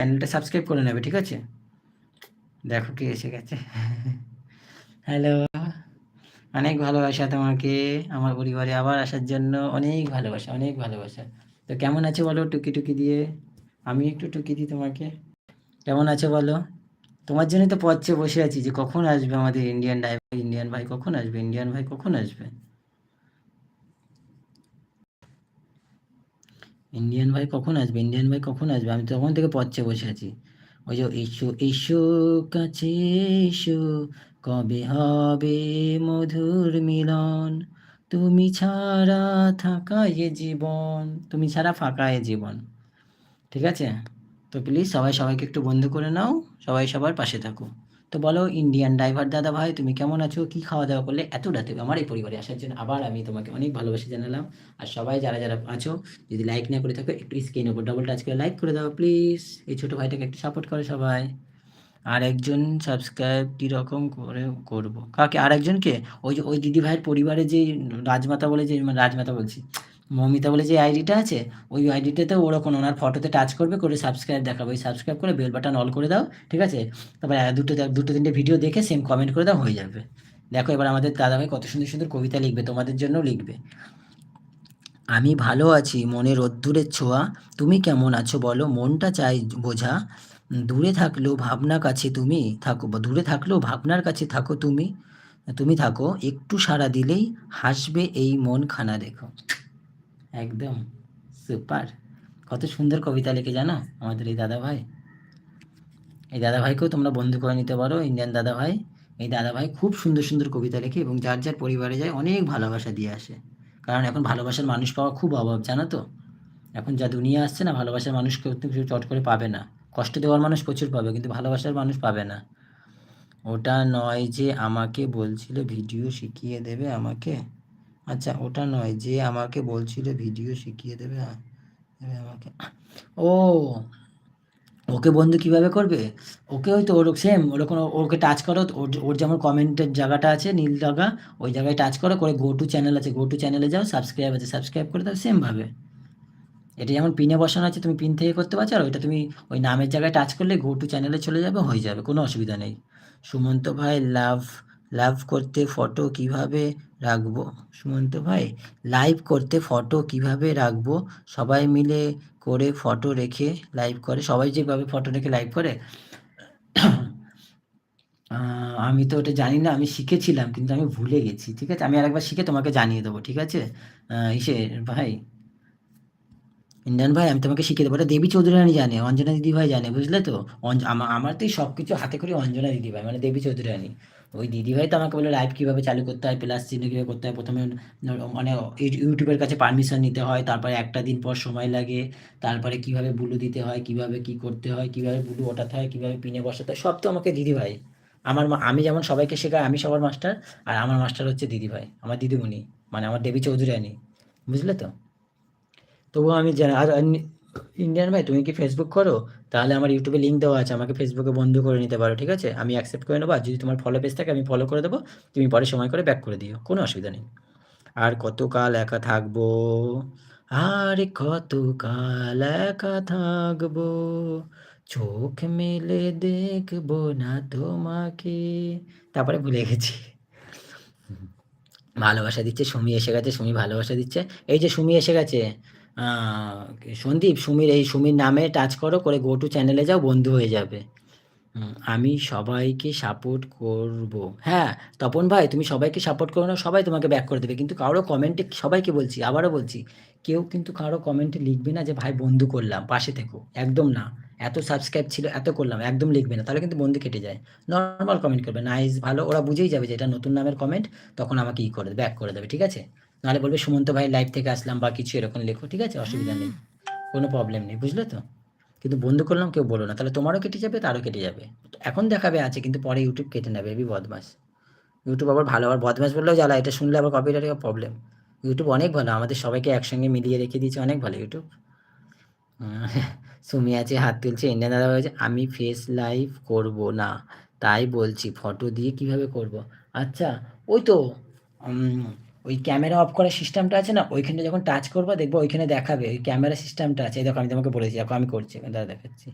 চ্যানেলটা সাবস্ক্রাইব করে নেবে, ঠিক আছে? দেখো কে এসে গেছে। হ্যালো অনেক ভালোবাসা তোমাকে, আমার পরিবারে আবার আসার জন্য অনেক ভালোবাসা অনেক ভালোবাসা। তো কেমন আছে বলো টুকি টুকি দিয়ে? আমি একটু টুকি দিই তোমাকে। কেমন আছো বলো? তোমার জন্যই তো পথে বসে আছি যে কখন আসবে আমাদের ইন্ডিয়ান ড্রাইভার ইন্ডিয়ান ভাই কখন আসবে? ইন্ডিয়ান ভাই কখন আসবে? ইন্ডিয়ান ভাই কখন আসবে? ইন্ডিয়ান ভাই কখন আসবে? আমি তখন থেকে পথে বসে আছি। ওই যে এসো এসো, কাছে এসো। কবে হবে মধুর মিলন? তুমি ছাড়া থাকা এ জীবন। তুমি ছাড়া ফাঁকা এ জীবন। ঠিক আছে? তো প্লিজ সবাই সবাইকে একটু বন্ধ করে নাও। সবাই সবার পাশে থাকো। তো বলো ইন্ডিয়ান ড্রাইভার দাদা ভাই, তুমি কেমন আছো? কি খাওয়া দাওয়া করলে? এত রাতে আমার এই পরিবারে আসার জন্য আবার আমি তোমাকে অনেক ভালোবাসা জানালাম। আর সবাই যারা যারা আছো, যদি লাইক না করে থাকো, একটু স্ক্রিন ওপর ডবল টাচ করে লাইক করে দাও প্লিজ এই ছোটো ভাইটাকে একটু সাপোর্ট করে সবাই। আর একজন সাবস্ক্রাইব কীরকম করে করব? কাকে? আর একজনকে? ওই যে, ওই দিদি ভাইয়ের পরিবারে যে রাজমাতা বলে যে, রাজমাতা বলছি মমিতা বলে যে আইডিটা আছে, ওই আইডিটাতে ওরকম ওনার ফটোতে টাচ করবে, করে সাবস্ক্রাইব দেখাবে। ওই সাবস্ক্রাইব করে বেল বাটন অল করে দাও, ঠিক আছে? তারপরে দুটো দুটো, তিনটে ভিডিও দেখে সেম কমেন্ট করে দাও, হয়ে যাবে। দেখো, এবার আমাদের দাদাভাই কত সুন্দর সুন্দর কবিতা লিখবে, তোমাদের জন্য লিখবে। আমি ভালো আছি, মনের রোদ্দুরের ছোঁয়া, তুমি কেমন আছো বলো, মনটা চাই বোঝা। দূরে থাকলেও ভাবনা কাছে তুমি থাকো বা দূরে থাকলেও ভাবনার কাছে থাকো তুমি তুমি থাকো। একটু সাড়া দিলেই হাসবে এই মন খানা দেখো। একদম সুপার। কত সুন্দর কবিতা লিখে জানো আমাদের এই দাদা ভাই এই দাদা ভাইকেও তোমরা বন্ধু করে নিতে পারো ইন্ডিয়ান দাদা ভাই এই দাদা ভাই খুব সুন্দর সুন্দর কবিতা লেখে এবং যার যার পরিবারে যায় অনেক ভালোবাসা দিয়ে আসে। কারণ এখন ভালোবাসার মানুষ পাওয়া খুব অভাব, জানো তো? এখন যা দুনিয়া আসছে না, ভালোবাসার মানুষ কেউ কেউ চট করে পাবে না। কষ্ট দেওয়ার মানুষ প্রচুর পাবে, কিন্তু ভালোবাসার মানুষ পাবে না। ওটা নয় যে আমাকে বলছিল, ভিডিও শিখিয়ে দেবে আমাকে? আচ্ছা ওটা নয়। যে আমাকে বলছিল ভিডিও শিখিয়ে দেবে আমাকে। ও, ওকে বন্ধু কীভাবে করবে? ওকে ওই তো, ওর সেম ওরকম ওকে টাচ করো, ওর ওর যেমন কমেন্টের জায়গাটা আছে, নীল জায়গা, ওই জায়গায় টাচ করো, করে গো টু চ্যানেল আছে গো টু চ্যানেলে যাও সাবস্ক্রাইব আছে সাবস্ক্রাইব করে দাও সেমভাবে এটা যেমন পিনে বসানো আছে, তুমি পিন থেকে করতে পারছ, আর ওইটা তুমি ওই নামের জায়গায় টাচ করলে গো টু চ্যানেলে চলে যাবে, হয়ে যাবে, কোনো অসুবিধা নেই। সুমন্ত ভাই লাভ লাভ করতে ফটো কীভাবে রাখব? সুমন্ত ভাই লাইভ করতে ফটো কীভাবে রাখব? সবাই মিলে করে ফটো রেখে লাইভ করে। সবাই যেভাবে ফটো রেখে লাইভ করে আমি তো ওটা জানি না, আমি শিখেছিলাম, কিন্তু আমি ভুলে গেছি, ঠিক আছে? আমি আরেকবার শিখে তোমাকে জানিয়ে দেবো, ঠিক আছে? ইসে, ভাই, ইন্ডিয়ান ভাই, আমি তোমাকে শিখিয়ে দেবো। ওটা দেবী চৌধুরানী জানে, অঞ্জনা দিদি ভাই জানে, বুঝলে তো? আমার তো সব কিছু হাতে করে অঞ্জনা দিদি ভাই মানে দেবী চৌধুরী রানী ওই দিদি ভাই তো আমাকে বলে লাইভ কীভাবে চালু করতে হয় প্লাস চিহ্ন কীভাবে করতে হয়? প্রথমে মানে ইউটিউবের কাছে পারমিশন নিতে হয়, তারপরে একটা দিন পর সময় লাগে, তারপরে কীভাবে বুলু দিতে হয়, কীভাবে কি করতে হয়, কীভাবে বুলু ওঠাতে হয়, কীভাবে পিনে বসাতে হয়, সব তো আমাকে দিদি ভাই আমার আমি যেমন সবাইকে শেখাই, আমি সবার মাস্টার আর আমার মাস্টার হচ্ছে দিদি ভাই আমার দিদিমণি মানে আমার দেবী চৌধুরী রানী বুঝলে তো? তবুও আমি জানি, আর- ইন্ডিয়ান ভাই, তুমি কি ফেসবুক করো? তাহলে আমার ইউটিউবে লিঙ্ক দেওয়া আছে, আমাকে ফেসবুকে বন্ধ করে নিতে পারো, ঠিক আছে? আমি অ্যাকসেপ্ট করে নেব, আর যদি তোমার ফলো পেজ থাকে, আমি ফলো করে দেবো, তুমি পরে সময় করে ব্যাক করে দিও, কোনো অসুবিধা নেই। আর কতকাল একা থাকব? আর কতকাল একা থাকব? চোখ মেলে দেখব না তোমাকে। তারপরে ভুলে গেছি। ভালোবাসা দিচ্ছে, সুমি এসে গেছে, সুমি ভালোবাসা দিচ্ছে। এই যে সুমি এসে গেছে সন্দীপ, সুমির, এই সুমির নামে টাচ করো, করে গো টু চ্যানেলে যাও, বন্ধু হয়ে যাবে। আমি সবাইকে সাপোর্ট করব। হ্যাঁ তপন ভাই, তুমি সবাইকে সাপোর্ট করো না, সবাই তোমাকে ব্যাক করে দেবে। কিন্তু কারও কমেন্টে সবাইকে বলছি, আবারও বলছি, কেউ কিন্তু কারও কমেন্টে লিখবে না যে, ভাই, বন্ধু করলাম, পাশে থেকো। একদম না। এত সাবস্ক্রাইব ছিল, এত করলাম, একদম লিখবে না। তাহলে কিন্তু বন্ধু কেটে যায়। নর্মাল কমেন্ট করবে। নাইস ভালো, ওরা বুঝেই যাবে যে, এটা নতুন নামের কমেন্ট তখন আমাকে ই করে দেবে ব্যাক করে দেবে, ঠিক আছে? নাহলে বলবে, সুমন্ত ভাই লাইভ থেকে আসলাম বা কিছু এরকম লেখো, ঠিক আছে? অসুবিধা নেই। কোনো প্রবলেম নেই, বুঝলে তো? কিন্তু বন্ধ করলাম, কেউ বলো না। তাহলে তোমারও কেটে যাবে, তারও কেটে যাবে। এখন দেখাবে আছে, কিন্তু পরে ইউটিউব কেটে নেবে এবি বদমাস। ইউটিউব আবার ভালো, আবার বদমাস বললেও জ্বালা, এটা শুনলে আবার কপিরাইটের প্রবলেম ইউটিউব অনেক ভালো, আমাদের সবাইকে একসঙ্গে মিলিয়ে রেখে দিয়েছে, অনেক ভালো ইউটিউব সুমি আছে, হাত তুলছে ইন্ডিয়ান দাদা বলছে, আমি ফেস লাইভ করব না। তাই বলছি ফটো দিয়ে কীভাবে করব? আচ্ছা ওই তো ওই ক্যামেরা অফ করার সিস্টেমটা আছে না, ওইখানে যখন টাচ করব দেখব ওইখানে দেখাবে, ওই ক্যামেরা সিস্টেমটা আছে। দেখো আমি তোমাকে বলেছি, দেখো আমি করছি, দাদা দেখাচ্ছি।